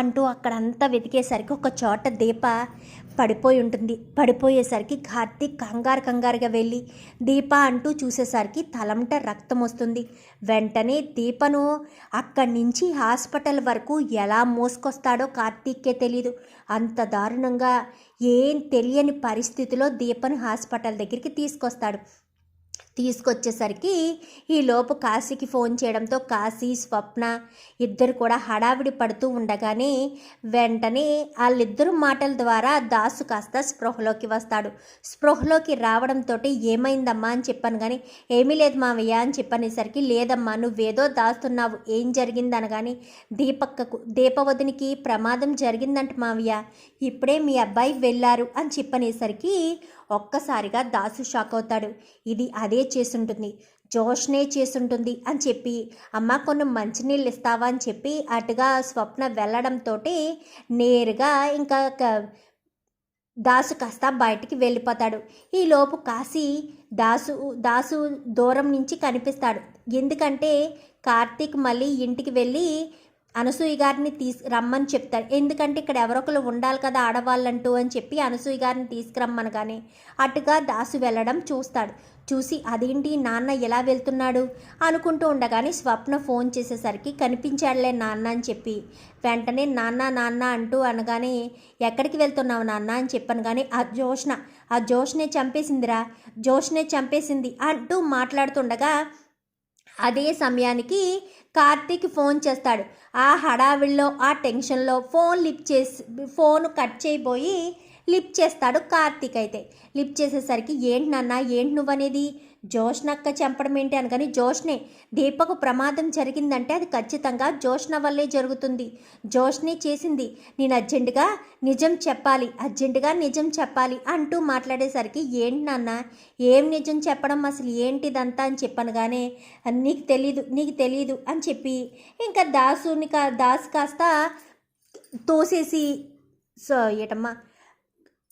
అంటూ అక్కడంతా వెతికేసరికి ఒక చోట దీప పడిపోయి ఉంటుంది. పడిపోయేసరికి కార్తీక్ కంగారు కంగారుగా వెళ్ళి దీప అంటూ చూసేసరికి తలంట రక్తం వస్తుంది. వెంటనే దీపను అక్కడి నుంచి హాస్పిటల్ వరకు ఎలా మోసుకొస్తాడో కార్తీక్కే తెలియదు అంత దారుణంగా ఏం తెలియని పరిస్థితిలో దీపను హాస్పిటల్ దగ్గరికి తీసుకొస్తాడు. తీసుకొచ్చేసరికి ఈ లోపు కాశీకి ఫోన్ చేయడంతో కాశీ స్వప్న ఇద్దరు కూడా హడావిడి పడుతూ ఉండగానే వెంటనే వాళ్ళిద్దరు మాటల ద్వారా దాసు కాస్త స్పృహలోకి వస్తాడు. స్పృహలోకి రావడంతో ఏమైందమ్మా అని చెప్పాను కానీ ఏమీ లేదు మావయ్య అని చెప్పనేసరికి లేదమ్మా నువ్వేదో దాస్తున్నావు ఏం జరిగిందనగాని దీపక్కకు దీపవదినికి ప్రమాదం జరిగిందంట మావయ్య. ఇప్పుడే మీ అబ్బాయి వెళ్ళారు అని చెప్పనేసరికి ఒక్కసారిగా దాసు షాక్ అవుతాడు. ఇది అదే చేసుంటుంది జోష్నే చేసుంటుంది అని చెప్పి అమ్మ కొన్ని మంచినీళ్ళు ఇస్తావా? అని చెప్పి అటుగా స్వప్న వెళ్ళడంతో నేరుగా ఇంకా దాసు కాస్త బయటికి వెళ్ళిపోతాడు. ఈలోపు కాశీ దాసు దాసు దూరం నుంచి కనిపిస్తాడు. ఎందుకంటే కార్తీక్ మళ్ళీ ఇంటికి వెళ్ళి అనసూయ గారిని తీసు రమ్మని చెప్తాడు. ఎందుకంటే ఇక్కడ ఎవరొకరు ఉండాలి కదా ఆడవాళ్ళంటూ అని చెప్పి అనసూయ గారిని తీసుకురమ్మనగానే అటుగా దాసు వెళ్ళడం చూస్తాడు. చూసి అదేంటి నాన్న ఎలా వెళ్తున్నాడు? అనుకుంటూ ఉండగానే స్వప్న ఫోన్ చేసేసరికి కనిపించాడులే నాన్న అని చెప్పి. వెంటనే నాన్న నాన్న అంటూ అనగానే ఎక్కడికి వెళ్తున్నావు నాన్న అని చెప్పాను కానీ ఆ జోష్న ఆ జోష్నే చంపేసిందిరా జోష్నే చంపేసింది అంటూ మాట్లాడుతుండగా అదే సమయానికి కార్తీక్ ఫోన్ చేస్తాడు. ఆ హడావిడిలో ఆ టెన్షన్లో ఫోన్ లిఫ్ట్ చేసి ఫోన్ కట్ చేయబోయి లిఫ్ట్ చేస్తాడు కార్తీక్ అయితే. లిఫ్ట్ చేసేసరికి ఏంటి నాన్న ఏంటి నువ్వనేది? జోష్నక్క చంపడం ఏంటి అనగాని జోష్నే దీపకు ప్రమాదం జరిగిందంటే అది ఖచ్చితంగా జోష్న వల్లే జరుగుతుంది. జోష్నే చేసింది నేను అర్జెంటుగా నిజం చెప్పాలి అర్జెంటుగా నిజం చెప్పాలి అంటూ మాట్లాడేసరికి ఏంటి నాన్న ఏం నిజం చెప్పడం? అసలు ఏంటిదంతా? అని చెప్పాను కానీ నీకు తెలీదు నీకు తెలీదు అని చెప్పి ఇంకా దాసుని కా దాసు కాస్త తోసేసి సో ఏటమ్మా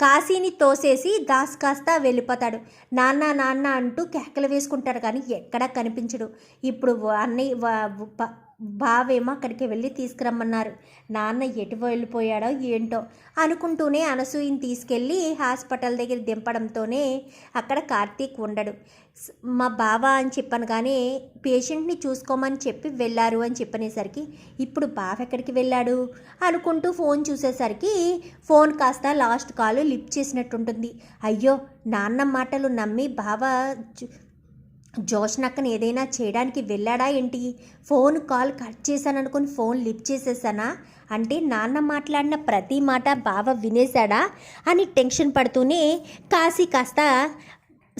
కాశీని తోసేసి దాస్ కాస్త వెళ్ళిపోతాడు. నాన్న నాన్న అంటూ కేకలు వేసుకుంటాడు కానీ ఎక్కడా కనిపించడు. ఇప్పుడు అన్నయ్య బావేమో అక్కడికి వెళ్ళి తీసుకురమ్మన్నారు. నాన్న ఎటు వెళ్ళిపోయాడో ఏంటో అనుకుంటూనే అనసూయని తీసుకెళ్ళి హాస్పిటల్ దగ్గర దింపడంతోనే అక్కడ కార్తీక్ ఉండడు. మా బావ అని చెప్పాను కానీ పేషెంట్ని చూసుకోమని చెప్పి వెళ్ళారు అని చెప్పనేసరికి ఇప్పుడు బావ ఎక్కడికి వెళ్ళాడు అనుకుంటూ ఫోన్ చూసేసరికి ఫోన్ కాస్త లాస్ట్ కాల్ లిఫ్ట్ చేసినట్టుంటుంది. అయ్యో నాన్న మాటలు నమ్మి బావ జు- ఏదైనా చేయడానికి వెళ్ళాడా ఏంటి? ఫోన్ కాల్ కట్ చేశాననుకుని ఫోన్ లిఫ్ట్ చేసేసానా? అంటే నాన్న మాట్లాడిన ప్రతి మాట బావ వినేశాడా? అని టెన్షన్ పడుతూనే కాశీ కాస్త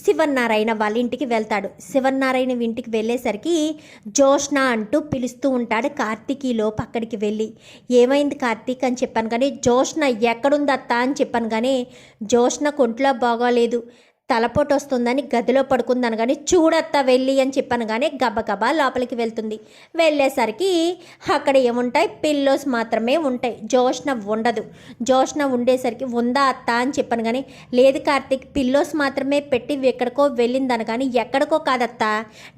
శివన్నారాయణ వాళ్ళ ఇంటికి వెళ్తాడు. శివన్నారాయణ ఇంటికి వెళ్ళేసరికి జోష్ణ అంటూ పిలుస్తూ ఉంటాడు కార్తీకీలోపు అక్కడికి వెళ్ళి. ఏమైంది కార్తీక్ అని చెప్పాను కానీ జోష్ణ ఎక్కడుందత్తా అని చెప్పాను కానీ జోష్ణ కొంట్లో బాగోలేదు. తలపోటు వస్తుందని గదిలో పడుకుందని కానీ చూడత్తా వెళ్ళి అని చెప్పాను కానీ గబగబా లోపలికి వెళ్తుంది. వెళ్ళేసరికి అక్కడ ఏముంటాయి? పిల్లోస్ మాత్రమే ఉంటాయి. జోష్న ఉండదు. జోష్న ఉండేసరికి ఉందా అత్త అని చెప్పాను కానీ లేదు కార్తీక్ పిల్లోస్ మాత్రమే పెట్టి ఎక్కడికో వెళ్ళిందని కానీ ఎక్కడికో కాదత్తా.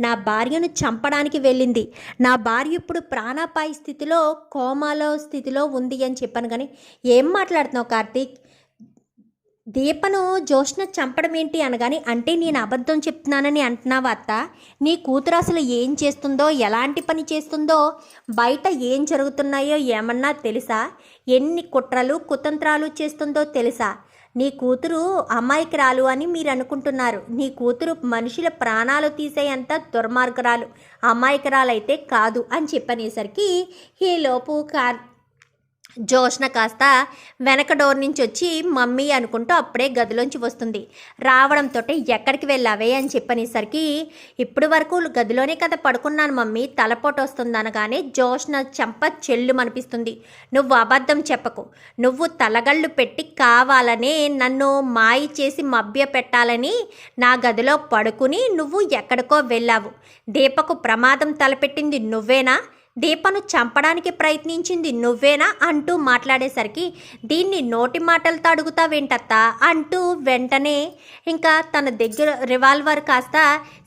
నా భార్యను చంపడానికి వెళ్ళింది. నా భార్య ఇప్పుడు ప్రాణాపాయ స్థితిలో కోమాలో స్థితిలో ఉంది అని చెప్పాను కానీ ఏం మాట్లాడుతున్నావు కార్తీక్? దీపను జోష్న చంపడం ఏంటి అనగాని అంటే నేను అబద్ధం చెప్తున్నానని అంటున్నావా అత్త? నీ కూతురు అసలు ఏం చేస్తుందో ఎలాంటి పని చేస్తుందో బయట ఏం జరుగుతున్నాయో ఏమన్నా తెలుసా? ఎన్ని కుట్రలు కుతంత్రాలు చేస్తుందో తెలుసా? నీ కూతురు అమాయకురాలు అని మీరు అనుకుంటున్నారు. నీ కూతురు మనుషుల ప్రాణాలు తీసేంత దుర్మార్గురాలు. అమాయకురాలైతే కాదు అని చెప్పనేసరికి ఈలోపు కార్ జోష్న కాస్త వెనక డోర్ నుంచి వచ్చి మమ్మీ అనుకుంటూ అప్పుడే గదిలోంచి వస్తుంది. రావడంతో ఎక్కడికి వెళ్ళావే అని చెప్పనేసరికి ఇప్పుడు వరకు గదిలోనే కదా పడుకున్నాను మమ్మీ తలపోటు వస్తుంది అనగానే జోష్న చెంప చెల్లు అనిపిస్తుంది నువ్వు అబద్ధం చెప్పకు. నువ్వు తలగళ్ళు పెట్టి కావాలనే నన్ను మాయి చేసి మభ్య పెట్టాలని నా గదిలో పడుకుని నువ్వు ఎక్కడికో వెళ్ళావు. దీపకు ప్రమాదం తలపెట్టింది నువ్వేనా? దీపను చంపడానికి ప్రయత్నించింది నువ్వేనా అంటూ మాట్లాడేసరికి దీన్ని నోటి మాటలతో అడుగుతావేంటత్తా అంటూ వెంటనే ఇంకా తన దగ్గర రివాల్వర్ కాస్త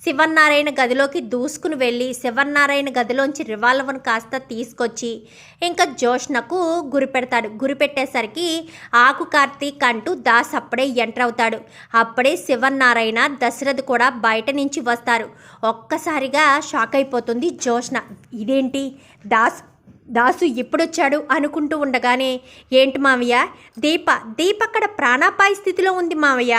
శివన్నారాయణ గదిలోకి దూసుకుని వెళ్ళి శివన్నారాయణ గదిలోంచి రివాల్వర్ కాస్త తీసుకొచ్చి ఇంకా జోష్నకు గురి పెడతాడు. గురి పెట్టేసరికి ఆకు కార్తీక్ అంటూ దాస్ అప్పుడే ఎంటర్ అవుతాడు. అప్పుడే శివన్నారాయణ దశరథ్ కూడా బయట నుంచి వస్తారు. ఒక్కసారిగా షాక్ అయిపోతుంది జోష్న. ఇదేంటి? దాస్ దాసు ఎప్పుడొచ్చాడు అనుకుంటూ ఉండగానే ఏంటి మావయ్య దీప దీప అక్కడ ప్రాణాపాయ స్థితిలో ఉంది మావయ్య.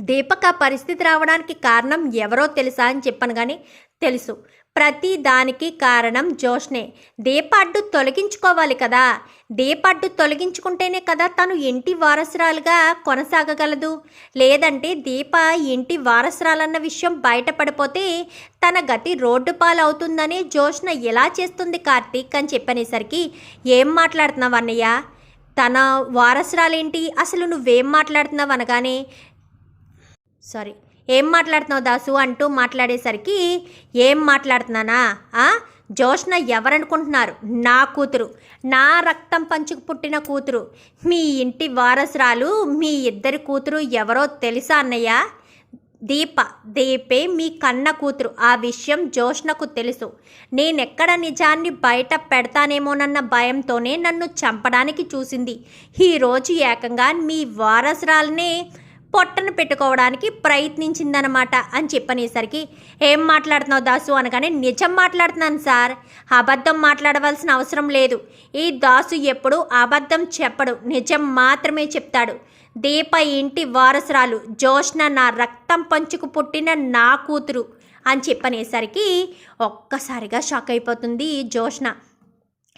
దీపక్ ఆ పరిస్థితి రావడానికి కారణం ఎవరో తెలుసా? అని చెప్పాను కానీ తెలుసు. ప్రతి దానికి కారణం జోష్నే. దీపాడ్డు తొలగించుకోవాలి కదా. దీప అడ్డు తొలగించుకుంటేనే కదా తను ఇంటి వారసురాలుగా కొనసాగగలదు. లేదంటే దీప ఇంటి వారసురాలన్న విషయం బయటపడిపోతే తన గతి రోడ్డు పాలవుతుందని జోష్న ఎలా చేస్తుంది కార్తీక్ అని చెప్పనేసరికి ఏం మాట్లాడుతున్నావు అన్నయ్య? తన వారసురాలేంటి? అసలు నువ్వేం మాట్లాడుతున్నావు అనగానే సారీ ఏం మాట్లాడుతున్నావు దాసు అంటూ మాట్లాడేసరికి ఏం మాట్లాడుతున్నానా? జోష్న ఎవరనుకుంటున్నారు? నా కూతురు. నా రక్తం పంచుకు పుట్టిన కూతురు. మీ ఇంటి వారసురాలు మీ ఇద్దరి కూతురు ఎవరో తెలుసా అన్నయ్య? దీప దీపే మీ కన్న కూతురు. ఆ విషయం జోష్నకు తెలుసు. నేనెక్కడ నిజాన్ని బయట పెడతానేమోనన్న భయంతోనే నన్ను చంపడానికి చూసింది. ఈరోజు ఏకంగా మీ వారసురాలనే పొట్టను పెట్టుకోవడానికి ప్రయత్నించిందనమాట అని చెప్పనేసరికి ఏం మాట్లాడుతున్నావు దాసు? అనగానే నిజం మాట్లాడుతున్నాను సార్. అబద్ధం మాట్లాడవలసిన అవసరం లేదు. ఈ దాసు ఎప్పుడు అబద్ధం చెప్పడు. నిజం మాత్రమే చెప్తాడు. దీప ఇంటి వారసురాలు. జోష్న నా రక్తం పంచుకు పుట్టిన నా కూతురు. అని చెప్పనేసరికి ఒక్కసారిగా షాక్ అయిపోతుంది జోష్న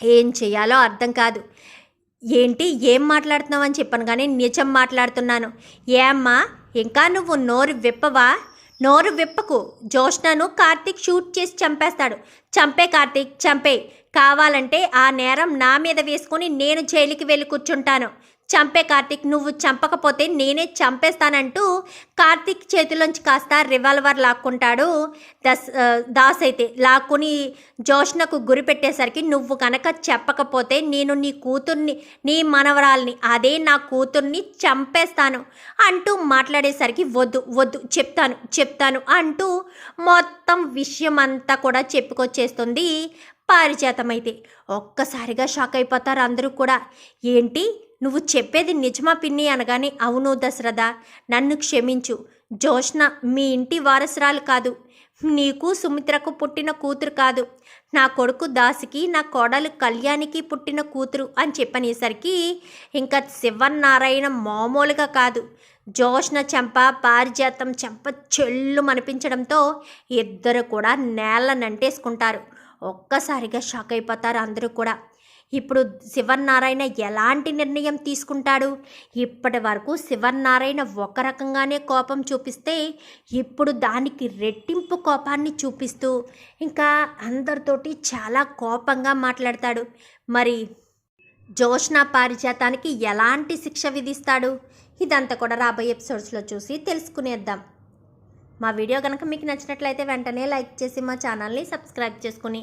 ఏం చేయాలో అర్థం కాదు. ఏంటి ఏం మాట్లాడుతున్నావు అని చెప్పాను కానీ నిజం మాట్లాడుతున్నాను. ఏమ్మా ఇంకా నువ్వు నోరు విప్పవా? నోరు విప్పకు. జోష్నను కార్తీక్ షూట్ చేసి చంపేస్తాడు. చంపే కార్తీక్ చంపే. కావాలంటే ఆ నేరం నా మీద వేసుకొని నేను జైలుకి వెళ్ళి కూర్చుంటాను. చంపే కార్తీక్ నువ్వు చంపకపోతే నేనే చంపేస్తానంటూ కార్తీక్ చేతిలోంచి కాస్త రివాల్వర్ లాక్కుంటాడు. దస్ దాస్ అయితే లాక్కుని జోష్నకు గురి పెట్టేసరికి నువ్వు కనుక చెప్పకపోతే నేను నీ కూతుర్ని నీ మనవరాల్ని అదే నా కూతుర్ని చంపేస్తాను అంటూ మాట్లాడేసరికి వద్దు వద్దు చెప్తాను చెప్తాను అంటూ మొత్తం విషయం అంతా కూడా చెప్పుకొచ్చేస్తుంది. పారిజాతమైతే ఒక్కసారిగా షాక్ అయిపోతారు అందరూ కూడా. ఏంటి? నువ్వు చెప్పేది నిజమా పిన్ని అనగానే అవును దశరథ నన్ను క్షమించు. జోష్న మీ ఇంటి వారసురాలు కాదు. నీకు సుమిత్రకు పుట్టిన కూతురు కాదు. నా కొడుకు దాసికి నా కోడలు కళ్యాణికి పుట్టిన కూతురు అని చెప్పనేసరికి ఇంకా శివనారాయణ మామూలుగా కాదు. జోష్న చెంప పారిజాతం చెంప చెల్లు అనిపించడంతో ఇద్దరు కూడా నేల నంటేసుకుంటారు ఒక్కసారిగా షాక్ అయిపోతారు అందరూ కూడా. ఇప్పుడు శివనారాయణ ఎలాంటి నిర్ణయం తీసుకుంటాడు? ఇప్పటి వరకు శివనారాయణ ఒక రకంగానే కోపం చూపిస్తే ఇప్పుడు దానికి రెట్టింపు కోపాన్ని చూపిస్తూ ఇంకా అందరితోటి చాలా కోపంగా మాట్లాడతాడు. మరి జోష్ణ పారిజాతానికి ఎలాంటి శిక్ష విధిస్తాడు? ఇదంతా కూడా రాబోయే ఎపిసోడ్స్లో చూసి తెలుసుకునేద్దాం. మా వీడియో కనుక మీకు నచ్చినట్లయితే వెంటనే లైక్ చేసి మా ఛానల్ని సబ్స్క్రైబ్ చేసుకుని